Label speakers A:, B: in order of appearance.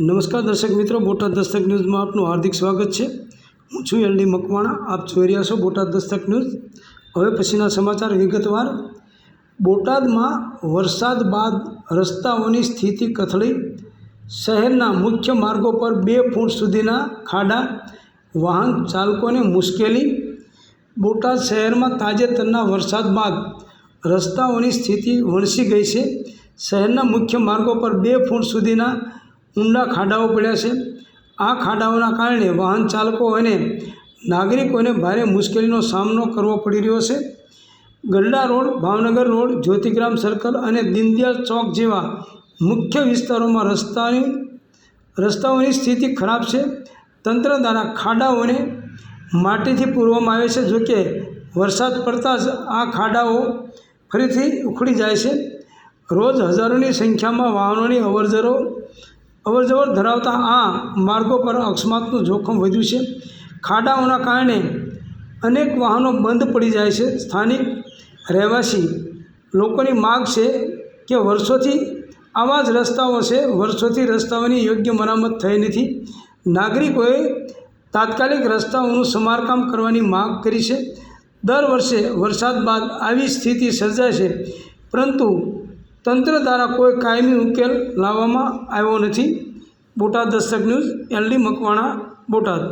A: નમસ્કાર દર્શક મિત્રો, બોટાદ દસ્તક ન્યૂઝમાં આપનું હાર્દિક સ્વાગત છે. હું છું એલડી મકવાણા, આપ જોઈ રહ્યા છો બોટાદ દસ્તક ન્યૂઝ. હવે પછીના સમાચાર વિગતવાર. બોટાદમાં વરસાદ બાદ રસ્તાઓની સ્થિતિ કથળી. શહેરના મુખ્ય માર્ગો પર બે ફૂટ સુધીના ખાડા. વાહન ચાલકોને મુશ્કેલી. બોટાદ શહેરમાં તાજેતરના વરસાદ બાદ રસ્તાઓની સ્થિતિ વણસી ગઈ છે. શહેરના મુખ્ય માર્ગો પર બે ફૂટ સુધીના ઊંડા ખાડાઓ પડ્યા છે. આ ખાડાઓના કારણે વાહન ચાલકો અને નાગરિકોને ભારે મુશ્કેલીનો સામનો કરવો પડી રહ્યો છે. Garda road, Bhavnagar road, Jyotigram circle અને દીનદયાલ ચોક જેવા મુખ્ય વિસ્તારોમાં રસ્તાની, રસ્તાઓની સ્થિતિ ખરાબ છે. તંત્ર દ્વારા ખાડાઓને માટીથી પૂરવામાં આવે છે. જોકે વરસાદ પડતાં જ આ ખાડાઓ ફરીથી ઉખડી જાય છે. રોજ હજારોની સંખ્યામાં વાહનોની અવરજરો અવરજવર ધરાવતા આ માર્ગો પર અકસ્માતનું જોખમ વધ્યું છે. ખાડાઓના કારણે અનેક વાહનો બંધ પડી જાય છે. સ્થાનિક રહેવાસી લોકોની માગ છે કે વર્ષોથી આવા જ રસ્તાઓ છે. વર્ષોથી રસ્તાઓની યોગ્ય મરામત થઈ નથી. નાગરિકોએ તાત્કાલિક રસ્તાઓનું સમારકામ કરવાની માગ કરી છે. દર વર્ષે વરસાદ બાદ આવી સ્થિતિ સર્જાય છે. પરંતુ તંત્ર દ્વારા કોઈ કાયમી ઉકેલ લાવવામાં આવ્યો નથી. Botad Dastak news LD Makwana Botad.